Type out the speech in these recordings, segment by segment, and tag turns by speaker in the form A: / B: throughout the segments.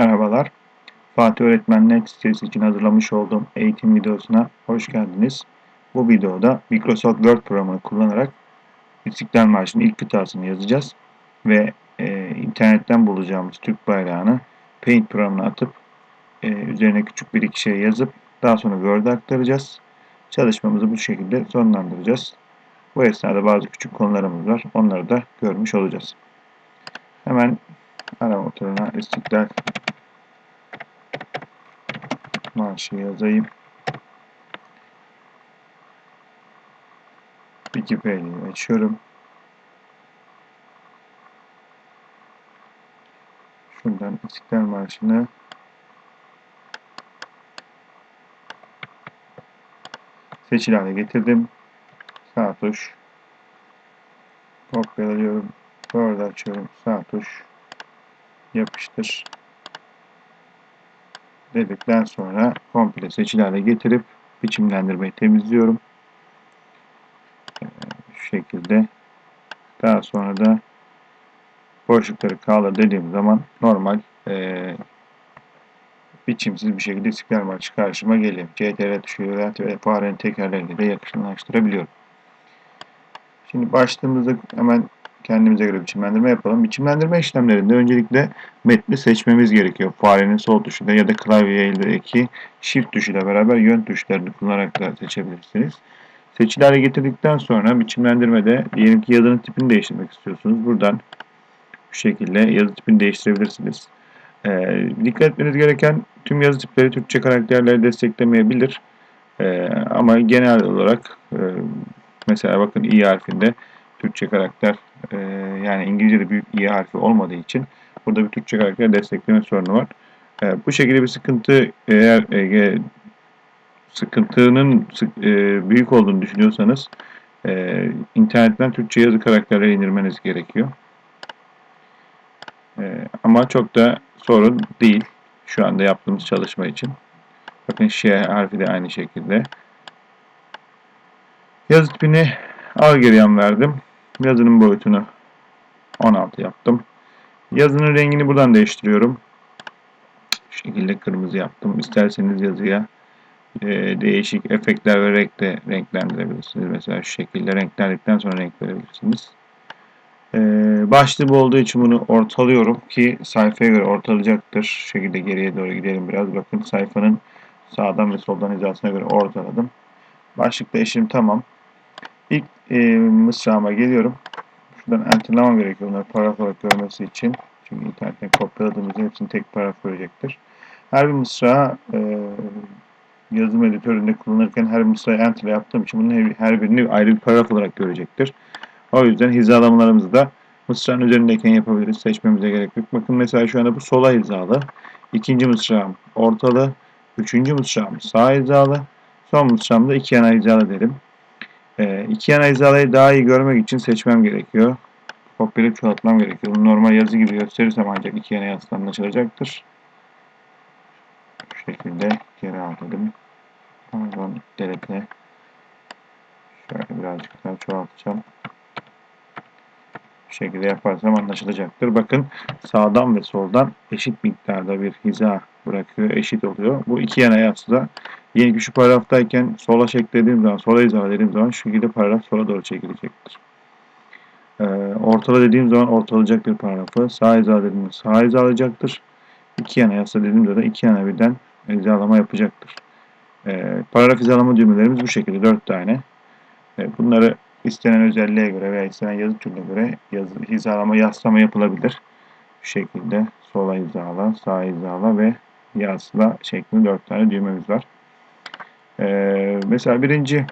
A: Merhabalar. Fatih Öğretmen Net sitesi için hazırlamış olduğum eğitim videosuna hoş geldiniz. Bu videoda Microsoft Word programını kullanarak İstiklal Marşı'nın ilk kıtasını yazacağız ve e, internetten bulacağımız Türk bayrağını Paint programına atıp e, üzerine küçük bir iki şey yazıp daha sonra Word'a aktaracağız. Çalışmamızı bu şekilde sonlandıracağız. Bu esnada bazı küçük konularımız var. Onları da görmüş olacağız. Hemen arama motoruna İstiklal Marşı yazayım. Wikipedia'yı açıyorum. Şuradan İstiklal Marşı'nı seçili hale getirdim. Sağ tuş. Kopyalıyorum. Word açıyorum. Sağ tuş. Yapıştır. Dedikten sonra komple seçili hale getirip biçimlendirmeyi temizliyorum. Ee, Şu şekilde. Daha sonra da boşlukları kaldır dediğim zaman normal e, biçimsiz bir şekilde İstiklal Marşı karşıma geliyor. CTRL tuşuyla ve farenin tekerlerini de yakışınlaştırabiliyorum. Şimdi başlığımızda hemen kendimize göre biçimlendirme yapalım. Biçimlendirme işlemlerinde öncelikle metni seçmemiz gerekiyor. Farenin sol tuşuyla ya da klavyeyle shift tuşuyla beraber yön tuşlarını kullanarak da seçebilirsiniz. Seçili getirdikten sonra biçimlendirmede diyelim ki yazının tipini değiştirmek istiyorsunuz. Buradan bu şekilde yazı tipini değiştirebilirsiniz. Ee, dikkat etmeniz gereken tüm yazı tipleri Türkçe karakterleri desteklemeyebilir. Ee, ama genel olarak e, mesela bakın i harfinde Türkçe karakter e, yani İngilizce'de büyük i harfi olmadığı için burada bir Türkçe karakter destekleme sorunu var. E, bu şekilde bir sıkıntı eğer e, sıkıntının e, büyük olduğunu düşünüyorsanız e, internetten Türkçe yazı karakterleri indirmeniz gerekiyor. E, ama çok da sorun değil şu anda yaptığımız çalışma için. Bakın Ş harfi de aynı şekilde. Yazı tipini al geriyen verdim. Yazının boyutunu 16 yaptım. Yazının rengini buradan değiştiriyorum. Şu şekilde kırmızı yaptım. İsterseniz yazıya e, değişik efektler ve renk de renklendirebilirsiniz. Mesela şu şekilde renklendikten sonra renk verebilirsiniz. E, başlığı olduğu için bunu ortalıyorum ki sayfaya göre ortalayacaktır. Şu şekilde geriye doğru gidelim biraz. Bakın sayfanın sağdan ve soldan hizasına göre ortaladım. Başlıkta eşim tamam. İlk e, mısrağıma geliyorum. Şuradan enterlamam gerekiyor bunları paragraf olarak görmesi için. Çünkü internetten kopyaladığımızda hepsini tek paragraf görecektir. Her bir mısra e, yazım editöründe kullanırken her mısrayı enter yaptığım için bunun her birini ayrı bir paragraf olarak görecektir. O yüzden hizalamalarımızı da mısranın üzerindeyken yapabiliriz. Seçmemize gerek yok. Bakın mesela şu anda bu sola hizalı. İkinci mısrağım ortalı. Üçüncü mısrağım sağ hizalı. Son mısrağımda iki yana hizalı derim. E, iki yana hizalayı daha iyi görmek için seçmem gerekiyor. Kopyalayıp çoğaltmam gerekiyor. Bunu normal yazı gibi gösterirsem ancak iki yana yazısı anlaşılacaktır. Şu şekilde geri al dedim. Pardon, deletle. Şöyle birazcık daha çoğaltacağım. Bu şekilde yaparsam anlaşılacaktır. Bakın sağdan ve soldan eşit miktarda bir hiza bırakıyor. Eşit oluyor. Bu iki yana yazıda Yeni şu paragraftayken sola çeklediğim zaman, sola hizaladığım zaman şu şekilde paragraf sola doğru çekilecektir. Ee, ortala dediğim zaman ortalayacaktır paragrafı. Sağ hizaladığım sağ hizalayacaktır. İki yana yasa dediğimde de iki yana birden hizalama yapacaktır. Ee, paragraf hizalama düğmelerimiz bu şekilde dört tane. Ee, bunları istenen özelliğe göre veya istenen yazı türüne göre yazı, hizalama, yaslama yapılabilir. Bu şekilde sola hizala, sağ hizala ve yasla şeklinde dört tane düğmemiz var. Ee, mesela birinci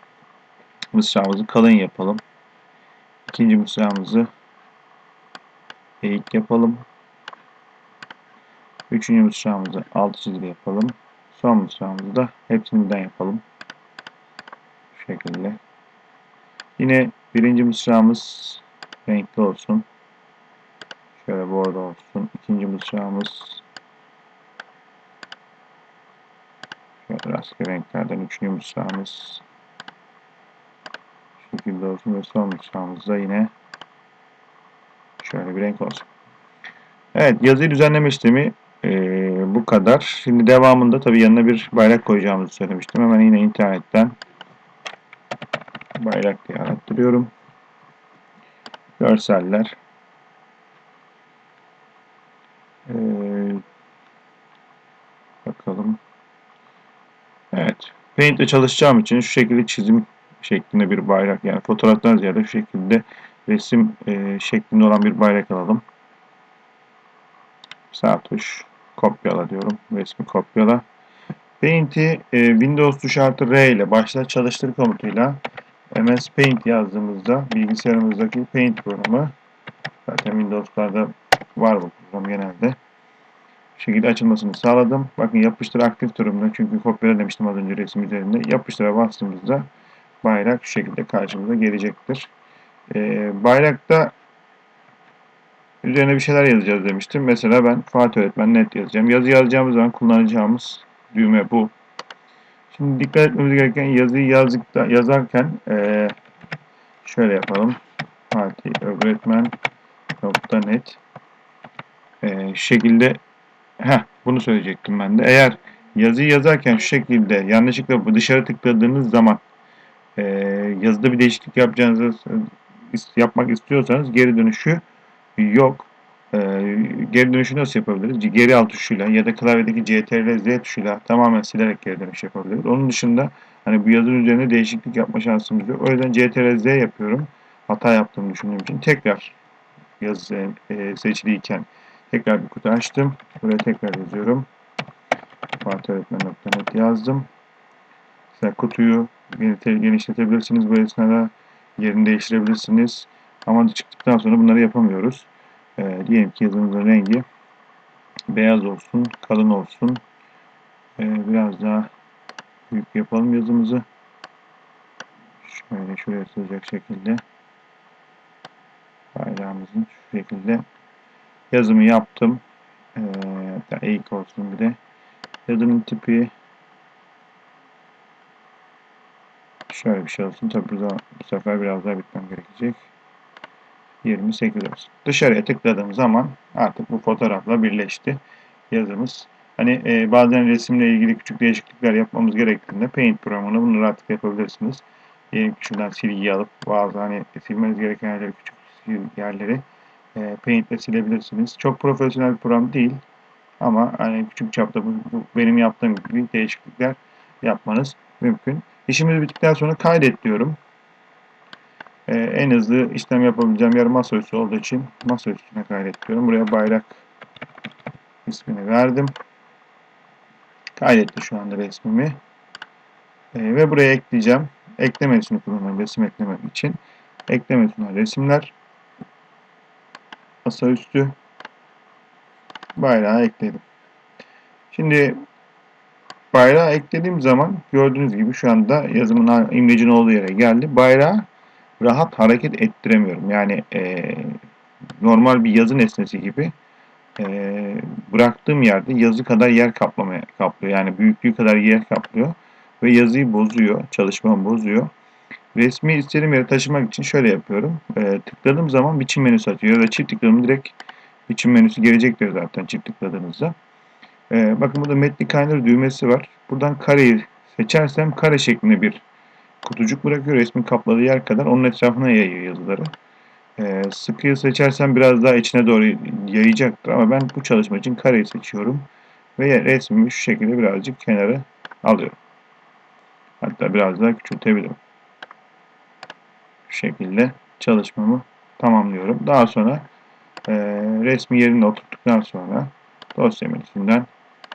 A: mısramızı kalın yapalım. İkinci mısramızı eğik yapalım. Üçüncü mısramızı altı çizgi yapalım. Son mısramızı da hepsini birden yapalım. Şu şekilde. Yine birinci mısramız renkli olsun. Şöyle bordo olsun. İkinci mısramız Şöyle rastgele renklerden üçüncü mısramız şu şekilde olsun ve son mısramızda yine şöyle bir renk olsun. Evet yazıyı düzenleme işlemi e, bu kadar. Şimdi devamında tabii yanına bir bayrak koyacağımızı söylemiştim. Hemen yine internetten bayrak diye arattırıyorum. Görseller. Ee, bakalım. Evet. Paint ile çalışacağım için şu şekilde çizim şeklinde bir bayrak yani fotoğraftan ziyade şu şekilde resim e, şeklinde olan bir bayrak alalım. Sağ tuş kopyala diyorum. Resmi kopyala. Paint'i e, Windows tuşu artı R ile başlat çalıştır komutuyla MS Paint yazdığımızda bilgisayarımızdaki Paint programı zaten Windows'larda var bu program genelde. Şekilde açılmasını sağladım. Bakın yapıştır aktif durumda. Çünkü kopyala demiştim az önce resim üzerinde. Yapıştıra bastığımızda bayrak şu şekilde karşımıza gelecektir. E, bayrakta üzerine bir şeyler yazacağız demiştim. Mesela ben Fatih Öğretmen net yazacağım. Yazı yazacağımız zaman kullanacağımız düğme bu. Şimdi dikkat etmemiz gereken yazıyı yazdıkta, yazarken e, şöyle yapalım. Fatih Öğretmen net e, şekilde heh, bunu söyleyecektim ben de. Eğer yazıyı yazarken şu şekilde yanlışlıkla dışarı tıkladığınız zaman e, yazıda bir değişiklik yapacağınızı yapmak istiyorsanız geri dönüşü yok. E, geri dönüşü nasıl yapabiliriz? Geri alt tuşuyla ya da klavyedeki CTRL Z tuşuyla tamamen silerek geri dönüş yapabiliriz. Onun dışında hani bu yazının üzerinde değişiklik yapma şansımız yok. O yüzden CTRL Z yapıyorum. Hata yaptığımı düşündüğüm için tekrar yazı e, seçiliyken tekrar bir kutu açtım. Buraya tekrar yazıyorum. fatihöğretmen.net yazdım. Mesela kutuyu genişletebilirsiniz bu esnada. Yerini değiştirebilirsiniz. Ama çıktıktan sonra bunları yapamıyoruz. E, diyelim ki yazımızın rengi beyaz olsun, kalın olsun. E, biraz daha büyük yapalım yazımızı. Şöyle şuraya sığacak şekilde. Bayrağımızın şu şekilde yazımı yaptım. E, hatta eğik olsun bir de. Yazının tipi şöyle bir şey olsun. Tabi burada bu sefer biraz daha bitmem gerekecek. 28 olsun. Dışarıya tıkladığım zaman artık bu fotoğrafla birleşti yazımız. Hani e, bazen resimle ilgili küçük değişiklikler yapmamız gerektiğinde Paint programını bunu rahatlıkla yapabilirsiniz. Diyelim şuradan silgiyi alıp bazı hani silmeniz gereken yerleri küçük yerleri e, Paint ile silebilirsiniz. Çok profesyonel bir program değil ama hani küçük çapta bu, bu benim yaptığım gibi değişiklikler yapmanız mümkün. İşimiz bittikten sonra kaydet diyorum. Ee, en hızlı işlem yapabileceğim yer masaüstü olduğu için masaüstüne kaydediyorum. Buraya bayrak ismini verdim. Kaydetti şu anda resmimi. Ee, ve buraya ekleyeceğim. Ekleme menüsünü kullanıyorum resim eklemek için. Ekleme menüsüne resimler. Masaüstü. Bayrağı ekledim. Şimdi bayrağı eklediğim zaman gördüğünüz gibi şu anda yazımın imlecin olduğu yere geldi. Bayrağı rahat hareket ettiremiyorum. Yani e, normal bir yazı nesnesi gibi e, bıraktığım yerde yazı kadar yer kaplamaya kaplıyor. Yani büyüklüğü kadar yer kaplıyor ve yazıyı bozuyor, çalışmamı bozuyor. Resmi istediğim yere taşımak için şöyle yapıyorum. E, tıkladığım zaman biçim menüsü açıyor ya da çift tıkladığım direkt biçim menüsü gelecektir zaten çift tıkladığınızda. E, bakın burada metni kaynar düğmesi var. Buradan kareyi seçersem kare şeklinde bir kutucuk bırakıyor resmin kapladığı yer kadar onun etrafına yayıyor yazıları. Ee, sıkıyı seçersem biraz daha içine doğru yayacaktır ama ben bu çalışma için kareyi seçiyorum. Ve resmimi şu şekilde birazcık kenara alıyorum. Hatta biraz daha küçültebilirim. Şekilde çalışmamı tamamlıyorum. Daha sonra e, resmi yerine oturttuktan sonra dosya menüsünden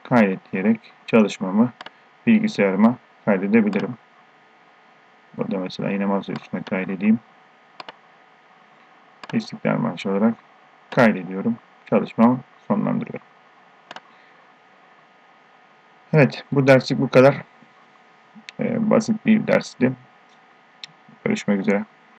A: kaydet diyerek çalışmamı bilgisayarıma kaydedebilirim. Burada mesela yine masa üstüne kaydedeyim. İstiklal Marşı olarak kaydediyorum. Çalışmamı sonlandırıyorum. Evet, bu derslik bu kadar. Ee, basit bir dersti. Görüşmek üzere.